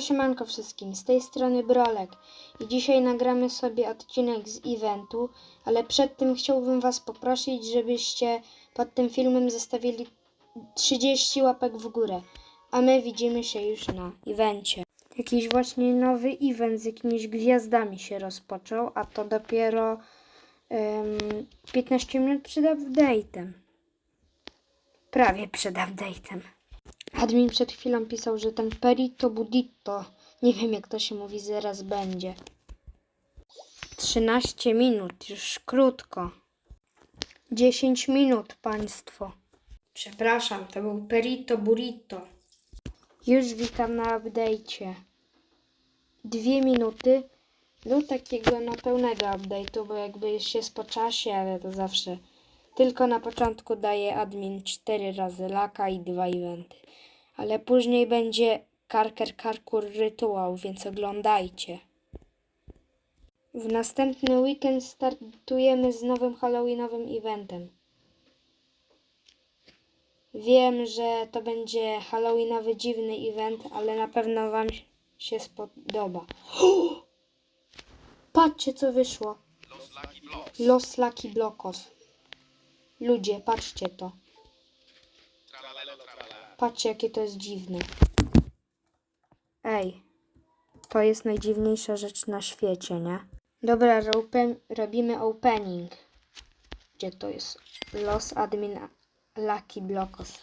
Siemanko wszystkim, z tej strony Brolek i dzisiaj nagramy sobie odcinek z eventu, ale przed tym chciałbym Was poprosić, żebyście pod tym filmem zostawili 30 łapek w górę, a my widzimy się już na evencie. Jakiś właśnie nowy event z jakimiś gwiazdami się rozpoczął, a to dopiero em, 15 minut przed update'em. Prawie przed update'em. Admin przed chwilą pisał, że ten Perito Budito, nie wiem jak to się mówi, zaraz będzie. 13 minut, już krótko. 10 minut, państwo. Przepraszam, to był Perito Burrito. Już witam na update'cie. Dwie minuty do takiego no pełnego update'u, bo jakby już jest po czasie, ale to zawsze tylko na początku daje admin 4 razy laka i dwa eventy. Ale później będzie Karker Karkur Rytuał, więc oglądajcie. W następny weekend startujemy z nowym Halloweenowym eventem. Wiem, że to będzie Halloweenowy dziwny event, ale na pewno Wam się spodoba. Patrzcie, co wyszło. Los Lucky Blocos. Ludzie, patrzcie to. Patrzcie, jakie to jest dziwne. Ej, to jest najdziwniejsza rzecz na świecie, nie? Dobra, rope- robimy opening. Gdzie to jest? Los Admin Lucky Blocos.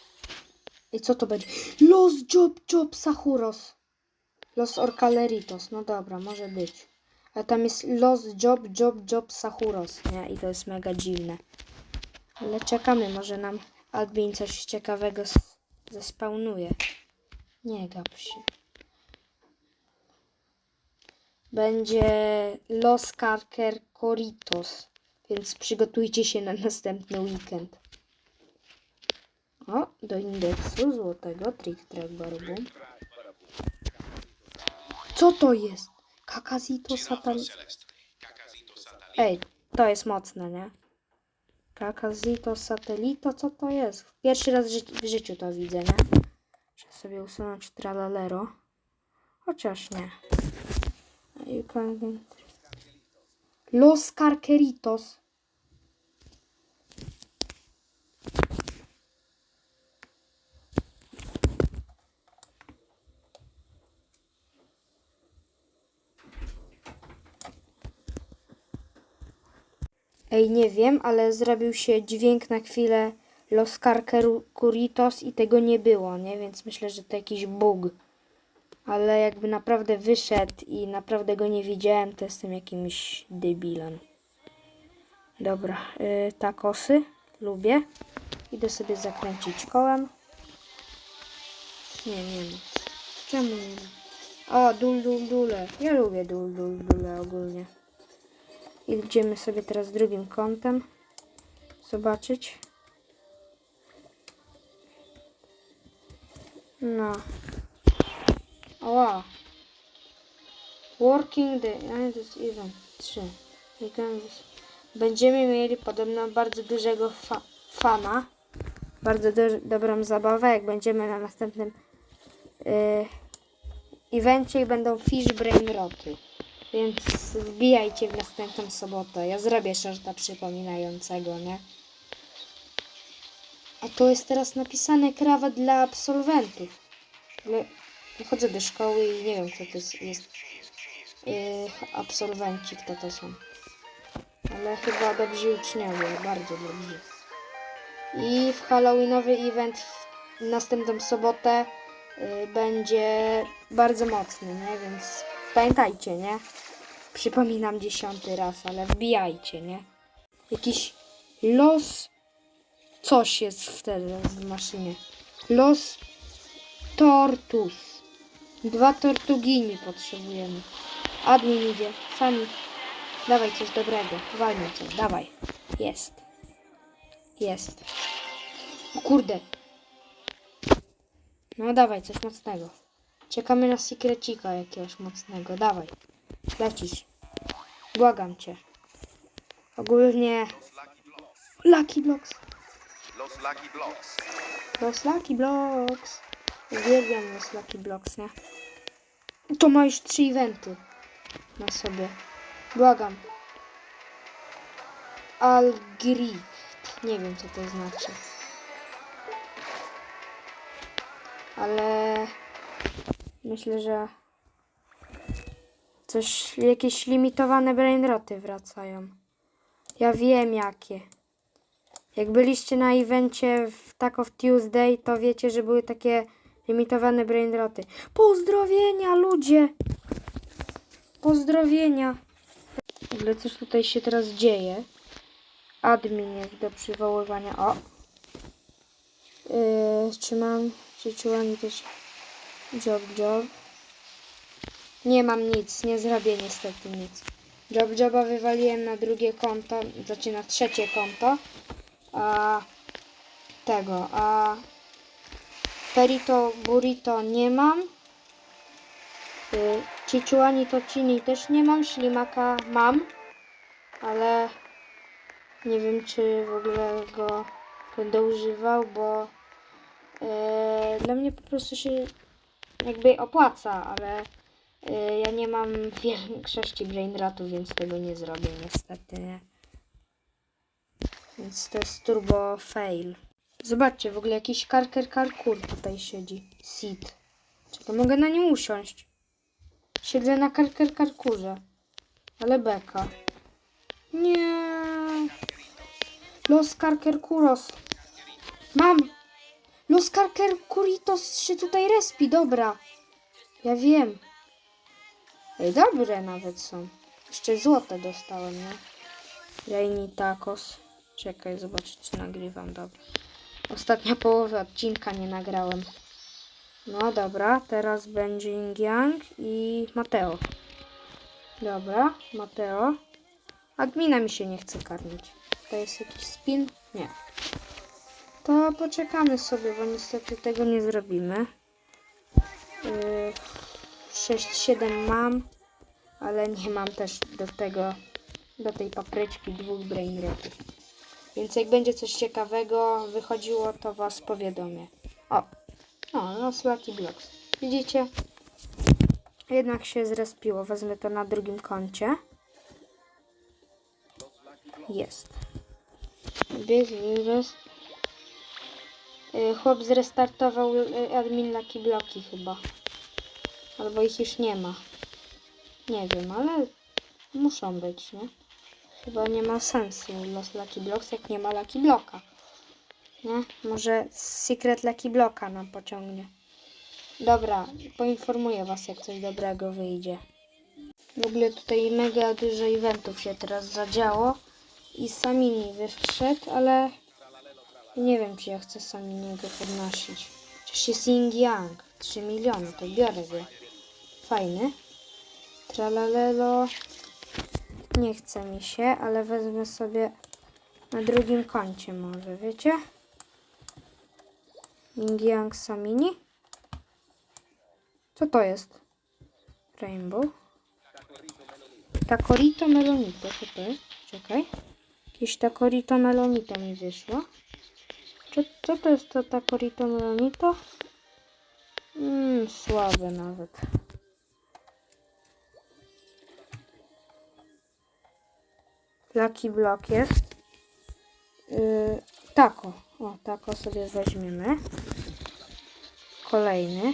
I co to będzie? Los Job Job Sahuros. Los Orcaleritos. No dobra, może być. A tam jest Los Job Job Job Sahuros, nie? I to jest mega dziwne. Ale czekamy, może nam admin coś ciekawego zespawnuje. Nie się. Będzie Los Carker Coritos, więc przygotujcie się na następny weekend. O, do indeksu złotego Trick Track Barbum. Co to jest? Kakazito Satan... Ej, to jest mocne, nie? Kakazito Satelito, co to jest? Pierwszy raz ży- w życiu to widzę, nie? Muszę sobie usunąć tralalero. Chociaż nie. Los Carqueritos. Ej, nie wiem, ale zrobił się dźwięk na chwilę Los Carceritos i tego nie było, nie? Więc myślę, że to jakiś bug. Ale jakby naprawdę wyszedł i naprawdę go nie widziałem, to jestem jakimś debilem. Dobra, yy, takosy lubię. Idę sobie zakręcić kołem. Nie, nie ma. Czemu nie? O, dul, dul, dule. Ja lubię dul, dul, dule ogólnie. Idziemy sobie teraz drugim kątem. Zobaczyć. No. Oła. Working the end is even 3. You can- Będziemy mieli podobno bardzo dużego fa fana. Bardzo do dobrą zabawę, jak będziemy na następnym yy, evencie i będą Fish Brain Roty. Więc wbijajcie w następną sobotę. Ja zrobię shorta przypominającego, nie? A to jest teraz napisane krawa dla absolwentów. Ale chodzę do szkoły i nie wiem, kto to jest. jest yy, absolwenci, kto to są. Ale chyba dobrzy uczniowie, bardzo dobrzy. I w Halloweenowy event w następną sobotę yy, będzie bardzo mocny, nie? Więc pamiętajcie, nie? Przypominam dziesiąty raz, ale wbijajcie, nie? Jakiś los... Coś jest wtedy w maszynie. Los tortus. Dwa tortugini potrzebujemy. Admin idzie. Sami. Dawaj coś dobrego. Walnij coś. Dawaj. Jest. Jest. O kurde. No dawaj coś mocnego. Czekamy na secrecika jakiegoś mocnego. Dawaj. Lecisz. Błagam cię. Ogólnie... Lucky Blocks. Los Lucky Blocks. Los Lucky Blocks. Uwielbiam Los Lucky Blocks, nie? To ma już trzy eventy na sobie. Błagam. Algricht. Nie wiem, co to znaczy. Ale myślę, że coś, jakieś limitowane brainroty wracają. Ja wiem jakie. Jak byliście na evencie w Taco Tuesday, to wiecie, że były takie limitowane brainroty. Pozdrowienia, ludzie! Pozdrowienia! W ogóle coś tutaj się teraz dzieje. Admin jest do przywoływania. O! Yy, czy mam przeczułanie też job job? Nie mam nic, nie zrobię niestety nic. Job joba wywaliłem na drugie konto, znaczy na trzecie konto. A tego, a Perito Burrito nie mam. Y, Cicuani Tocini też nie mam. Ślimaka mam, ale nie wiem czy w ogóle go będę używał, bo y, dla mnie po prostu się jakby opłaca, ale y, ja nie mam większości brainratów, więc tego nie zrobię niestety. Nie? Więc to jest turbo fail. Zobaczcie, w ogóle jakiś karker karkur tutaj siedzi. Seed. Czekaj, mogę na nim usiąść. Siedzę na karker karkurze. Ale beka. Nie. Los karker kuros. Mam. Los karker kuritos się tutaj respi, dobra. Ja wiem. Ej, dobre nawet są. Jeszcze złote dostałem, nie? Rainy tacos. Czekaj, zobaczyć czy nagrywam, dobra. Ostatnia połowa odcinka nie nagrałem. No dobra, teraz będzie Ying Yang i Mateo. Dobra, Mateo. Admina mi się nie chce karmić. To jest jakiś spin? Nie. To poczekamy sobie, bo niestety tego nie zrobimy. Yy, 6-7 mam, ale nie mam też do tego, do tej papryczki dwóch brain rotów. Więc jak będzie coś ciekawego wychodziło, to was powiadomię. O, o, los Lucky Blocks. Widzicie? Jednak się zrespiło. Wezmę to na drugim koncie. Jest. Bieg. Y, Chłop zrestartował y, admin Lucky Bloki chyba. Albo ich już nie ma. Nie wiem, ale muszą być, nie? Chyba nie ma sensu los Lucky Blocks, jak nie ma Lucky Bloka. Nie? Może Secret Lucky Bloka nam pociągnie. Dobra, poinformuję Was, jak coś dobrego wyjdzie. W ogóle tutaj mega dużo eventów się teraz zadziało i Samini wyszedł, ale nie wiem, czy ja chcę Saminiego podnosić. Przecież jest Ying Yang, 3 miliony, to biorę go. Fajny. Tralalelo. Nie chce mi się, ale wezmę sobie na drugim koncie może, wiecie? Ying Yang Samini. Co to jest? Rainbow. Takorito Melonito, co to jest? Czekaj. Jakieś Takorito Melonito mi wyszło. Czy, co to jest to Takorito Melonito? Mmm, słabe nawet. Lucky Block jest. Yy, tako. O, tako sobie weźmiemy. Kolejny.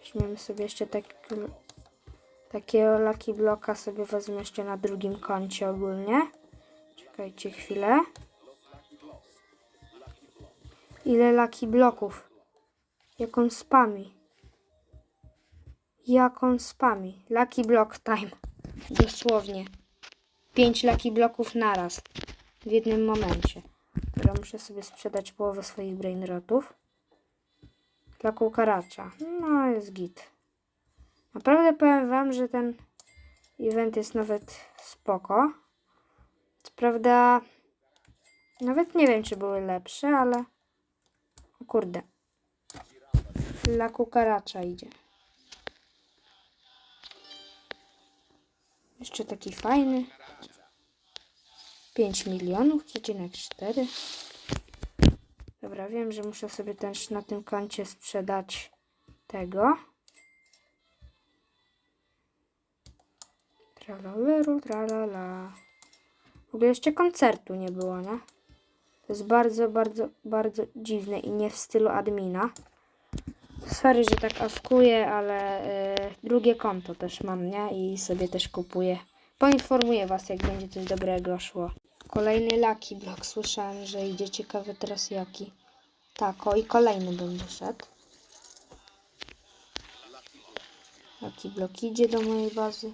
Weźmiemy sobie jeszcze taki, takiego Lucky Blocka sobie wezmę jeszcze na drugim koncie ogólnie. Czekajcie chwilę. Ile Lucky Blocków? Jak on spami? Jak on spami? Lucky Block time. Dosłownie. Pięć Lucky Blocków naraz. W jednym momencie. Dobra, muszę sobie sprzedać połowę swoich brainrotów. Dla kukaracza. No, jest git. Naprawdę powiem wam, że ten event jest nawet spoko. Prawda, nawet nie wiem, czy były lepsze, ale... O kurde. Dla kukaracza idzie. Jeszcze taki fajny. 5 milionów, przecinek 4. Dobra, wiem, że muszę sobie też na tym koncie sprzedać tego. Tralaleru, tralala. W ogóle jeszcze koncertu nie było, nie? To jest bardzo, bardzo, bardzo dziwne i nie w stylu admina. Sorry, że tak awkuję, ale y, drugie konto też mam, nie? I sobie też kupuję. Poinformuję Was, jak będzie coś dobrego szło. Kolejny Lucky Block. Słyszałem, że idzie ciekawy teraz jaki. Tak, o i kolejny będzie szedł. Lucky Block idzie do mojej bazy.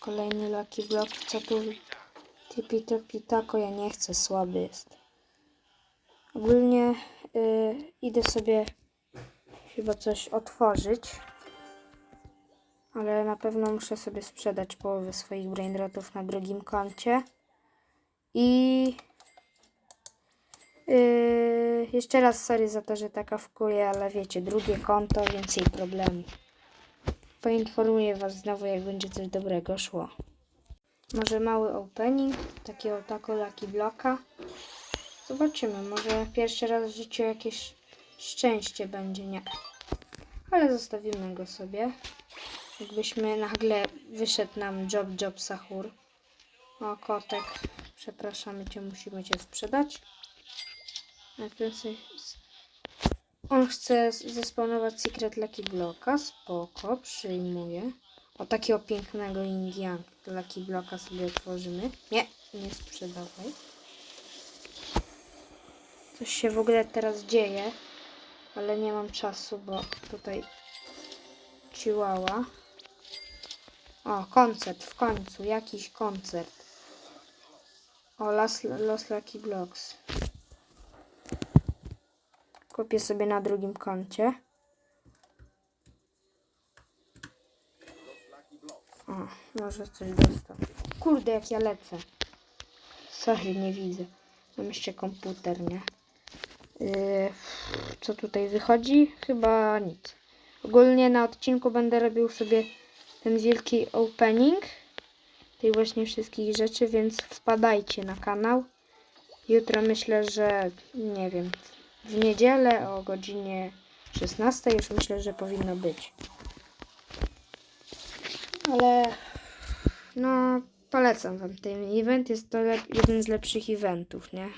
Kolejny Lucky Block. Co tu? Tipi topi tako, ja nie chcę, słaby jest. Ogólnie y, idę sobie chyba coś otworzyć. Ale na pewno muszę sobie sprzedać połowę swoich brainrotów na drugim koncie. I yy, jeszcze raz sorry za to, że taka wkuję, ale wiecie, drugie konto, więcej problemów. Poinformuję Was znowu, jak będzie coś dobrego szło. Może mały opening, takiego tako lucky bloka. Zobaczymy, może pierwszy raz w życiu jakieś szczęście będzie, nie. Ale zostawimy go sobie. Jakbyśmy nagle wyszedł nam job job sahur. O, kotek. Przepraszamy cię, musimy cię sprzedać. On chce zespawnować Secret Lucky Blocka. Spoko, przyjmuję. O, takiego pięknego Indian Lucky Blocka sobie otworzymy. Nie, nie sprzedawaj. Coś się w ogóle teraz dzieje, ale nie mam czasu, bo tutaj ciłała. O, koncert w końcu, jakiś koncert. O, Los, Los Lucky Blocks. Kupię sobie na drugim koncie. O, może coś dostał. Kurde, jak ja lecę. Sorry, nie widzę. Mam jeszcze komputer, nie? Yy, co tutaj wychodzi? Chyba nic. Ogólnie na odcinku będę robił sobie ten wielki opening tej właśnie wszystkich rzeczy, więc wpadajcie na kanał. Jutro myślę, że nie wiem, w niedzielę o godzinie 16 już myślę, że powinno być. Ale no polecam wam ten event, jest to jeden z lepszych eventów, nie?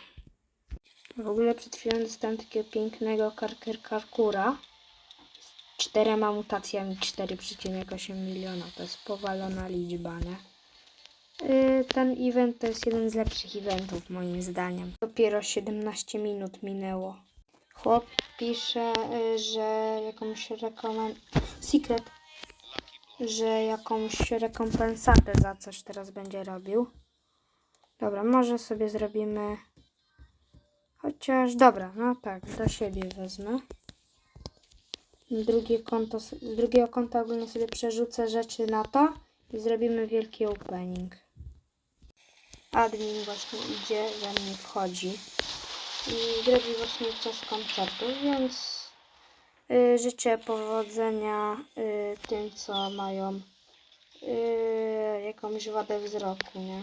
W ogóle przed chwilą dostałem takiego pięknego karker karkura z czterema mutacjami 4,8 miliona. To jest powalona liczba, nie? Yy, Ten event to jest jeden z lepszych eventów moim zdaniem. Dopiero 17 minut minęło. Chłop pisze, y, że jakąś rekomen... Secret. Że jakąś rekompensatę za coś teraz będzie robił. Dobra, może sobie zrobimy... Chociaż, dobra, no tak, do siebie wezmę. Drugie konto, z drugiego konta ogólnie sobie przerzucę rzeczy na to i zrobimy wielki opening. Admin właśnie idzie, we mnie wchodzi i zrobi właśnie czas koncertu, więc życzę powodzenia y, tym, co mają y, jakąś wadę wzroku, nie?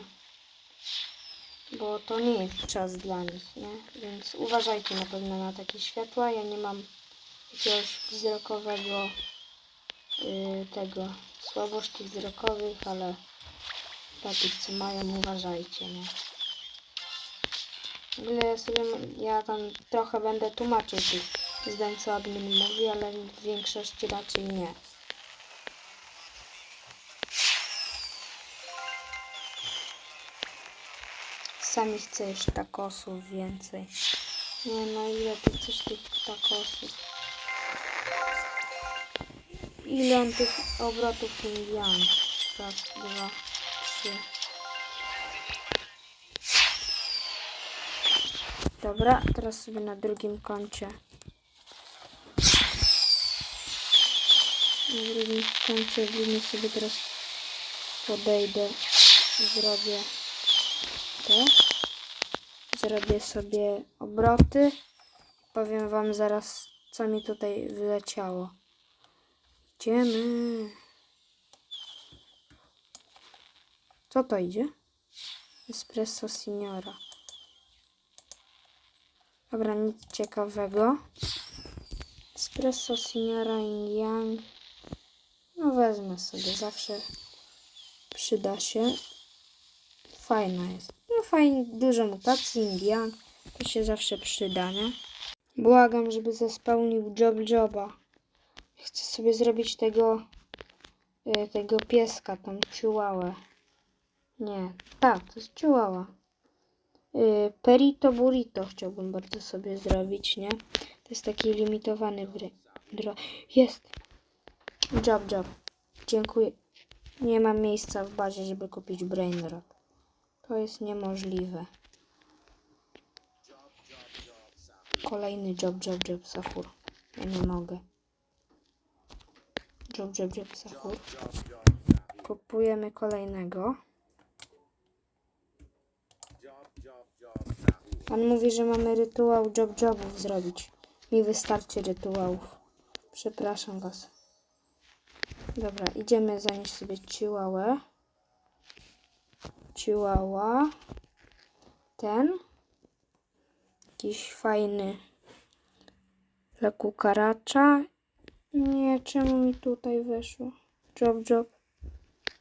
Bo to nie jest czas dla nich, nie? Więc uważajcie na pewno na takie światła. Ja nie mam jakiegoś wzrokowego y, tego słabości wzrokowych, ale dla tych, co mają, uważajcie, nie? W ogóle ja sobie, ja tam trochę będę tłumaczył tych zdań, co admin mówi, ale w większości raczej nie. Sami chcę jeść takosów więcej. Nie no, ile ty chcesz tych takosów? Ile on tych obrotów Indian? Raz, dwa, trzy. Dobra, teraz sobie na drugim koncie. Drugim koncie ogólnie sobie teraz podejdę, zrobię to. Zrobię sobie obroty. Powiem wam zaraz, co mi tutaj wyleciało. Idziemy. Co to idzie? Espresso Signora. Dobra, nic ciekawego. Espresso Signora Yang. No wezmę sobie, zawsze przyda się. Fajna jest. No fajnie, dużo mutacji, Yang. To się zawsze przyda, nie? Błagam, żeby zespełnił Job Joba. Chcę sobie zrobić tego e, tego pieska, tą chihuahua. Nie, tak, to jest chihuahua. Y, Perito Burrito chciałbym bardzo sobie zrobić, nie? To jest taki limitowany. Dro jest! Job, job. Dziękuję. Nie mam miejsca w bazie, żeby kupić Brainrot. To jest niemożliwe. Kolejny job, job, job, Sahur. Ja nie mogę. Job, job, job, Sahur. Kupujemy kolejnego. Pan mówi, że mamy rytuał job jobów zrobić. Mi wystarczy rytuałów. Przepraszam was. Dobra, idziemy zanieść sobie ciłałę. Ciłała. Ten. Jakiś fajny dla kukaracza. Nie, czemu mi tutaj weszło? Job job.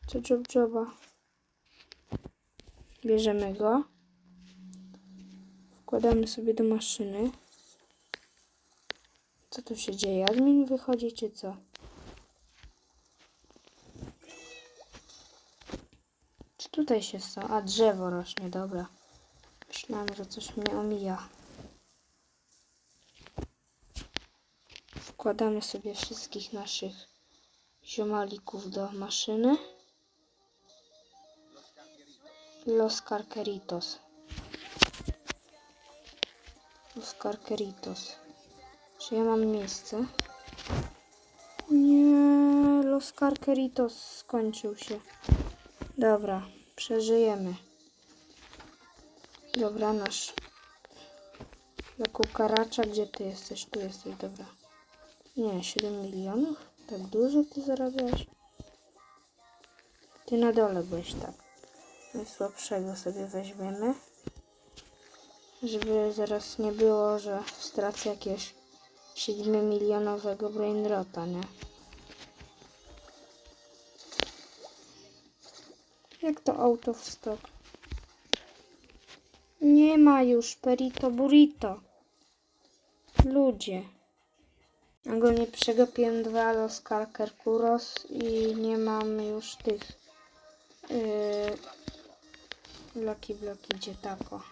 Co job joba? Bierzemy go. Wkładamy sobie do maszyny. Co tu się dzieje? Admin wychodzi czy co? Tutaj się stało? A drzewo rośnie, dobra. Myślałam, że coś mnie omija. Wkładamy sobie wszystkich naszych ziomalików do maszyny. Los Carqueritos. Los Carqueritos. Czy ja mam miejsce? Nie, Los Carqueritos skończył się. Dobra, przeżyjemy. Dobra, nasz. Dla kukaracza, gdzie ty jesteś? Tu jesteś, dobra. Nie, 7 milionów? Tak dużo ty zarabiałeś? Ty na dole byłeś, tak. Najsłabszego sobie weźmiemy. Żeby zaraz nie było, że stracę jakiegoś 7 milionowego brainrota, nie? Jak to auto w stok? Nie ma już Perito Burrito. Ludzie. Ogólnie przegapiłem dwa Los Carqueros i nie mam już tych yy, Lucky Bloki, gdzie tako.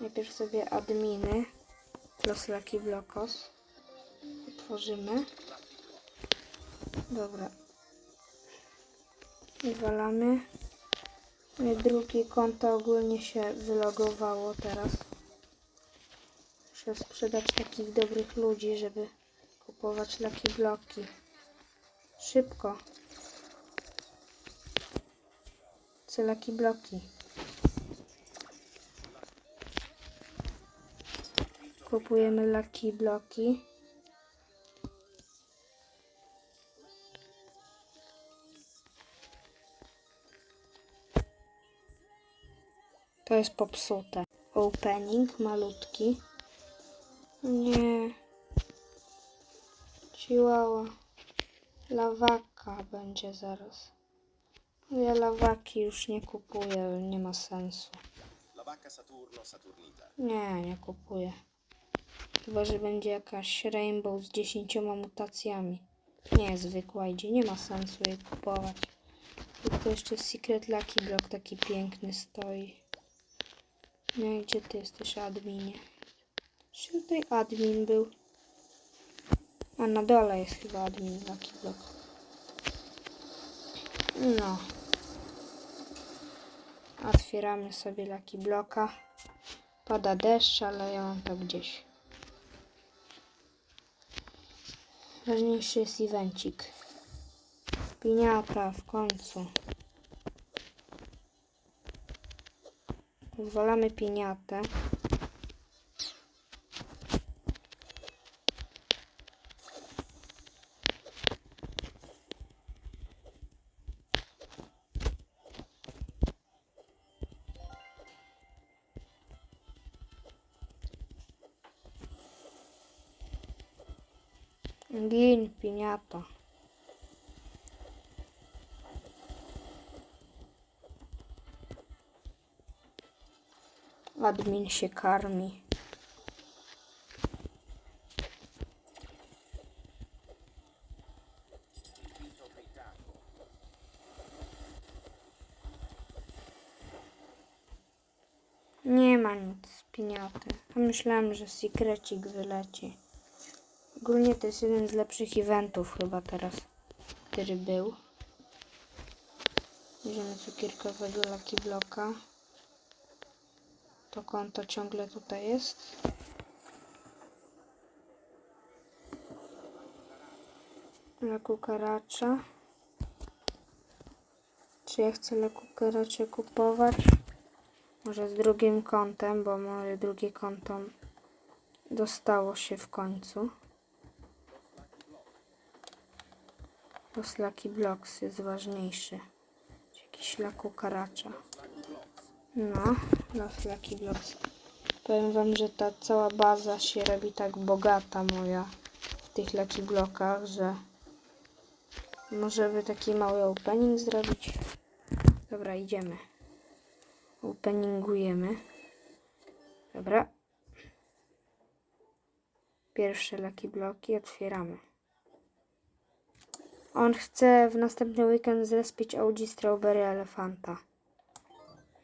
Najpierw sobie adminy Los Lucky Blocos otworzymy. Dobra. Wywalamy. Moje drugie konto ogólnie się wylogowało teraz. Muszę sprzedać takich dobrych ludzi, żeby kupować Lucky Bloki. Szybko. Lucky Bloki. Kupujemy Lucky Bloki. To jest popsute. Opening malutki. Nie. Chihuahua. Lawaka będzie zaraz. Ja lawaki już nie kupuję, nie ma sensu. Nie, nie kupuję. Chyba, że będzie jakaś Rainbow z dziesięcioma mutacjami. Nie, zwykła idzie, nie ma sensu jej kupować. Tylko jeszcze Secret Lucky Block taki piękny stoi. No i gdzie ty jesteś, adminie? Czy tutaj admin był? A na dole jest chyba admin Lucky Block. No. Otwieramy sobie Lucky Blocka. Pada deszcz, ale ja mam to gdzieś. Ważniejszy jest evencik. Piniata w końcu. Pozwalamy piniatę. Admin się karmi. Nie ma nic piniaty. A myślałem, że sekrecik wyleci. Ogólnie to jest jeden z lepszych eventów chyba teraz, który był. Bierzemy cukierkowego Lucky Blocka. To konto ciągle tutaj jest. Leku Karacza. Czy ja chcę Leku Karacze kupować? Może z drugim kontem, bo moje drugie konto dostało się w końcu. Lucky Blocks jest ważniejszy. Jakiś Laku Karacza. No, Los Lucky Blocks. Powiem wam, że ta cała baza się robi tak bogata moja w tych Lucky Blockach, że może by taki mały opening zrobić. Dobra, idziemy. Openingujemy. Dobra. Pierwsze Lucky Bloki otwieramy. On chce w następny weekend zrespić Audi Strawberry Elefanta.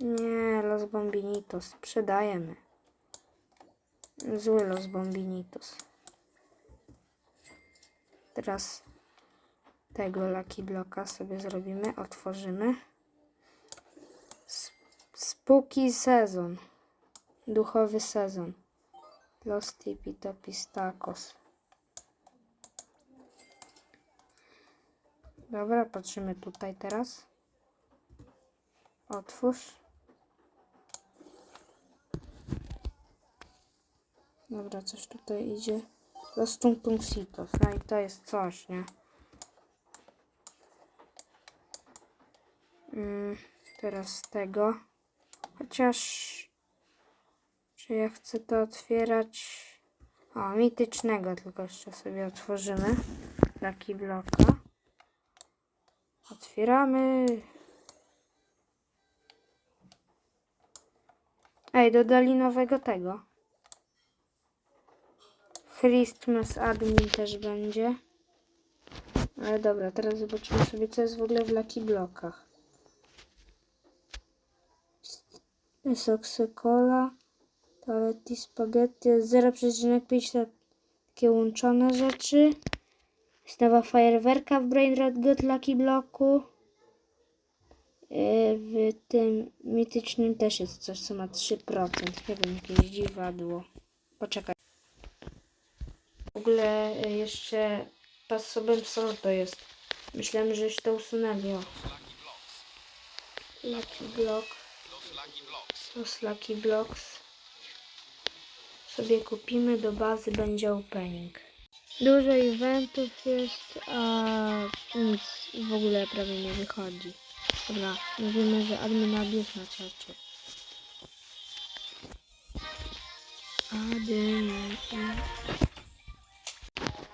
Nie, Los Bombinitos. Sprzedajemy. Zły Los Bombinitos. Teraz tego Lucky Bloka sobie zrobimy. Otworzymy. Spooky sezon. Duchowy sezon. Los Tipi Topis Tacos. Dobra, patrzymy tutaj teraz. Otwórz. Dobra, coś tutaj idzie. Los Tung Sitos. No i to jest coś, nie? Mm, teraz tego. Chociaż... Czy ja chcę to otwierać... O, mitycznego tylko jeszcze sobie otworzymy. Lucky bloka. Otwieramy. Ej, dodali nowego tego. Christmas admin też będzie. Ale dobra, teraz zobaczymy sobie, co jest w ogóle w Lucky Blokach. Soksy Cola, Toaletti Spaghetti, jest 0,5 takie łączone rzeczy. Jest nowa fajerwerka w Brainrot God Lucky Bloku. Yy, W tym mitycznym też jest coś, co ma 3%. Nie wiem, jakieś dziwadło. Poczekaj. W ogóle y, jeszcze pasowym to jest. Myślałem, że już to usunęli. O. Lucky Block. Los Lucky Blocks. Sobie kupimy do bazy, będzie opening. Dużo eventów jest, a nic w ogóle prawie nie wychodzi. Dobra, mówimy, że admina bierz na czacie. Admin.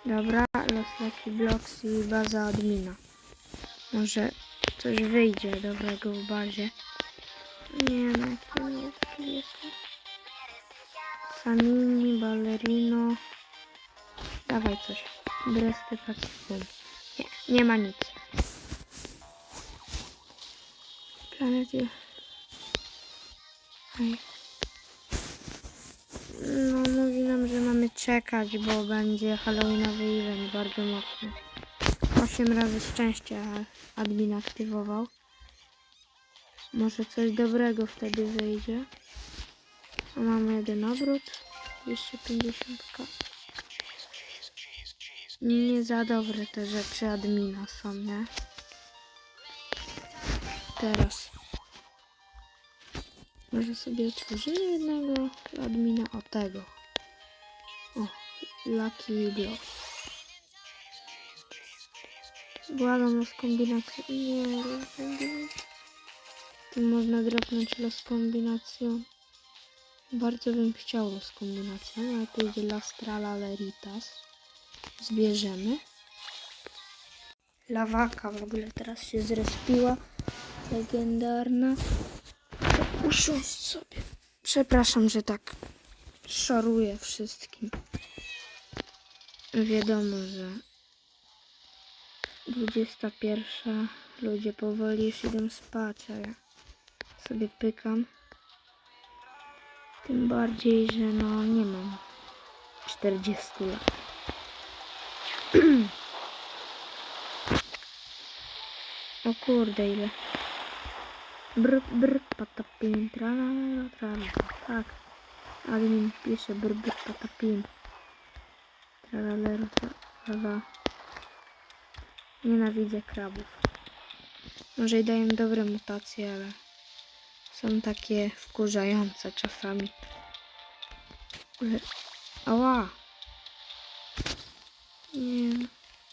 Dobra, Los Lucky Blocks i baza admina. Może coś wyjdzie dobrego w bazie. Nie no, to nie jest. Samini, ballerino. Dawaj coś. Bresty, pacifum. Nie, nie ma nic. Planety. Ej. Czekać, bo będzie Halloweenowy event bardzo mocny. 8 razy szczęścia admin aktywował. Może coś dobrego wtedy wyjdzie. A mamy jeden obrót. 250k. Nie za dobre te rzeczy admina są, nie? Teraz. Może sobie otworzymy jednego admina o tego. Lucky Block. Błagam o kombinację. Nie. Tu można dropnąć los kombinacją. Bardzo bym chciał los kombinacją, ale tu idzie Lastrala Leritas. zbierzemy. Lawaka w ogóle teraz się zrespiła. Legendarna. To Usiąść sobie. Przepraszam, że tak szoruję wszystkim. Wiadomo, że 21. Ludzie powoli już idą spać, a ja sobie pykam. Tym bardziej, że no nie mam 40 lat. o kurde ile. Br, br, patapim, tralala, tralala. Tak. Admin pisze br, br, patapim. Nienawidzę krabów. Może i dają dobre mutacje, ale są takie wkurzające czasami. Ała! Nie.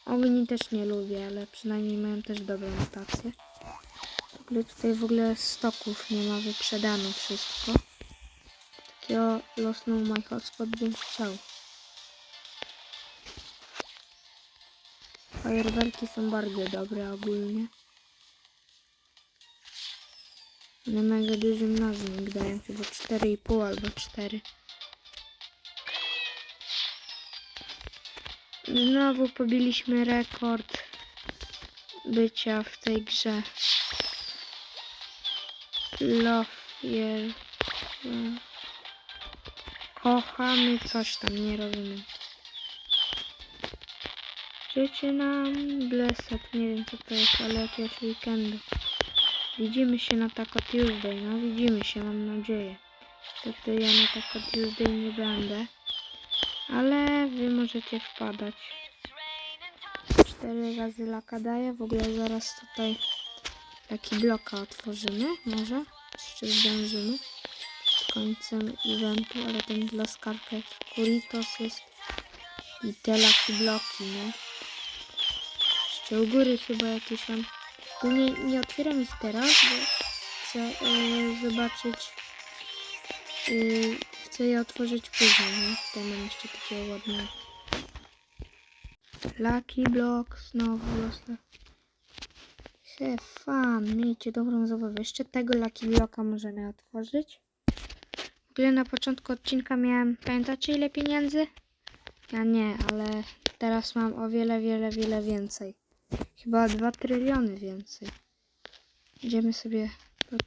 Ogni też nie lubię, ale przynajmniej mają też dobre mutacje. W ogóle tutaj w ogóle stoków nie ma, wyprzedano wszystko. Takiego Lost No My Hotspot bym chciał. Fajerwerki są bardzo dobre ogólnie. One mega duży mnożnik dają chyba 4,5 albo 4. Znowu pobiliśmy rekord bycia w tej grze. Love Year. Kochamy coś tam, nie rozumiem. Życie nam blessed, nie wiem co to jest, ale jakiegoś weekendu. Widzimy się na Taco Tuesday, no widzimy się, mam nadzieję. Niestety ja na Taco Tuesday nie będę, ale wy możecie wpadać. Cztery razy laka daję, w ogóle zaraz tutaj taki bloka otworzymy, może? Jeszcze zdążymy końcem eventu, ale ten dla skarpet Kuritos jest i te laki bloki, nie? Jeszcze u góry chyba jakieś mam tu nie, nie otwieram ich teraz, bo chcę y, zobaczyć. y, chcę je otworzyć później, nie? Tutaj mam jeszcze takiego ładnego. Lucky Block, znowu losa. Have fun, miejcie dobrą zabawę. Jeszcze tego Lucky Blocka możemy otworzyć. W ogóle na początku odcinka miałem, pamiętacie ile pieniędzy? Ja nie, ale teraz mam o wiele, wiele, wiele więcej. Chyba 2 tryliony więcej. Idziemy sobie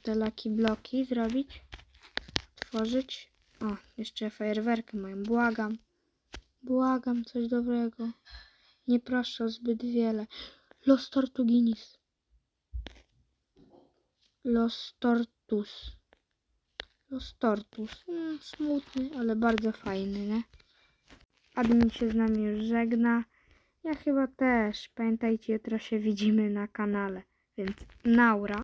te laki bloki zrobić. Tworzyć. O, jeszcze fajerwerki mają. Błagam. Błagam, coś dobrego. Nie proszę o zbyt wiele. Los Tortuginis. Los Tortus. Los Tortus. Mm, smutny, ale bardzo fajny, nie? Admin się z nami już żegna. Ja chyba też. Pamiętajcie, jutro się widzimy na kanale. Więc naura.